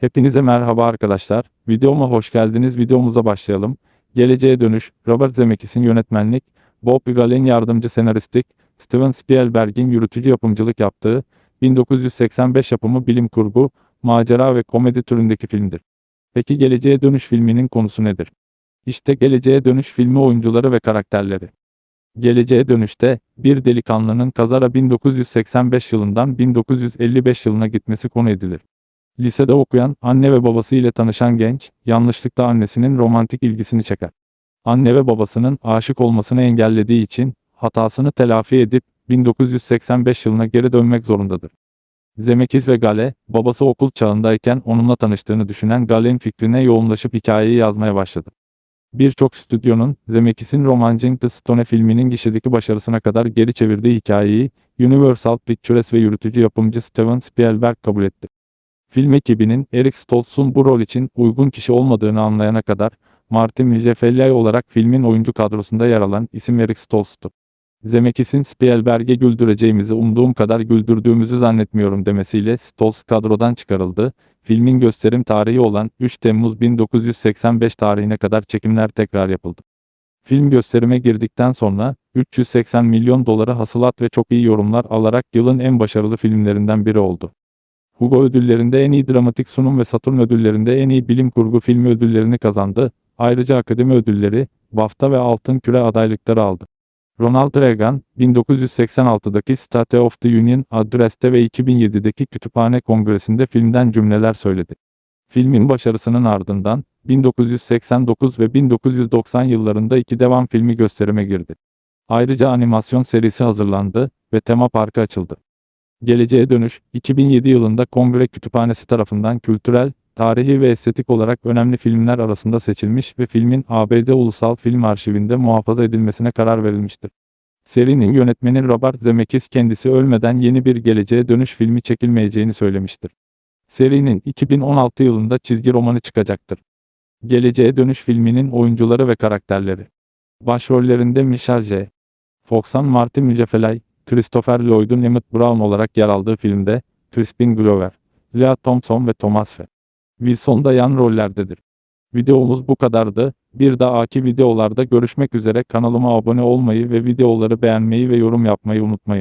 Hepinize merhaba arkadaşlar. Videoma hoş geldiniz. Videomuza başlayalım. Geleceğe Dönüş, Robert Zemeckis'in yönetmenlik, Bob Vigal'in yardımcı senaristlik, Steven Spielberg'in yürütücü yapımcılık yaptığı 1985 yapımı bilim kurgu, macera ve komedi türündeki filmdir. Peki Geleceğe Dönüş filminin konusu nedir? İşte Geleceğe Dönüş filmi oyuncuları ve karakterleri. Geleceğe Dönüş'te bir delikanlının kazara 1985 yılından 1955 yılına gitmesi konu edilir. Lisede okuyan, anne ve babası ile tanışan genç, yanlışlıkla annesinin romantik ilgisini çeker. Anne ve babasının aşık olmasını engellediği için, hatasını telafi edip, 1985 yılına geri dönmek zorundadır. Zemeckis ve Gale, babası okul çağındayken onunla tanıştığını düşünen Gale'nin fikrine yoğunlaşıp hikayeyi yazmaya başladı. Birçok stüdyonun, Zemeckis'in Romancing the Stone filminin gişedeki başarısına kadar geri çevirdiği hikayeyi, Universal Pictures ve yürütücü yapımcı Steven Spielberg kabul etti. Film ekibinin Eric Stoltz'un bu rol için uygun kişi olmadığını anlayana kadar, Martin Michelfellay olarak filmin oyuncu kadrosunda yer alan isim Eric Stoltz'tu. Zemeckis'in Spielberg'e güldüreceğimizi umduğum kadar güldürdüğümüzü zannetmiyorum demesiyle Stoltz kadrodan çıkarıldı. Filmin gösterim tarihi olan 3 Temmuz 1985 tarihine kadar çekimler tekrar yapıldı. Film gösterime girdikten sonra 380 milyon dolara hasılat ve çok iyi yorumlar alarak yılın en başarılı filmlerinden biri oldu. Hugo ödüllerinde en iyi dramatik sunum ve Saturn ödüllerinde en iyi bilim kurgu filmi ödüllerini kazandı. Ayrıca akademi ödülleri, BAFTA ve Altın Küre adaylıkları aldı. Ronald Reagan, 1986'daki State of the Union adreste ve 2007'deki Kütüphane Kongresi'nde filmden cümleler söyledi. Filmin başarısının ardından, 1989 ve 1990 yıllarında iki devam filmi gösterime girdi. Ayrıca animasyon serisi hazırlandı ve tema parkı açıldı. Geleceğe Dönüş, 2007 yılında Kongre Kütüphanesi tarafından kültürel, tarihi ve estetik olarak önemli filmler arasında seçilmiş ve filmin ABD Ulusal Film Arşivinde muhafaza edilmesine karar verilmiştir. Serinin yönetmeni Robert Zemeckis kendisi ölmeden yeni bir Geleceğe Dönüş filmi çekilmeyeceğini söylemiştir. Serinin 2016 yılında çizgi romanı çıkacaktır. Geleceğe Dönüş filminin oyuncuları ve karakterleri. Başrollerinde Michelle J. Fox'an Martin Michelfellay, Christopher Lloyd'un Emmett Brown olarak yer aldığı filmde, Crispin Glover, Lea Thompson ve Thomas F. Wilson da yan rollerdedir. Videomuz bu kadardı. Bir dahaki videolarda görüşmek üzere kanalıma abone olmayı ve videoları beğenmeyi ve yorum yapmayı unutmayın.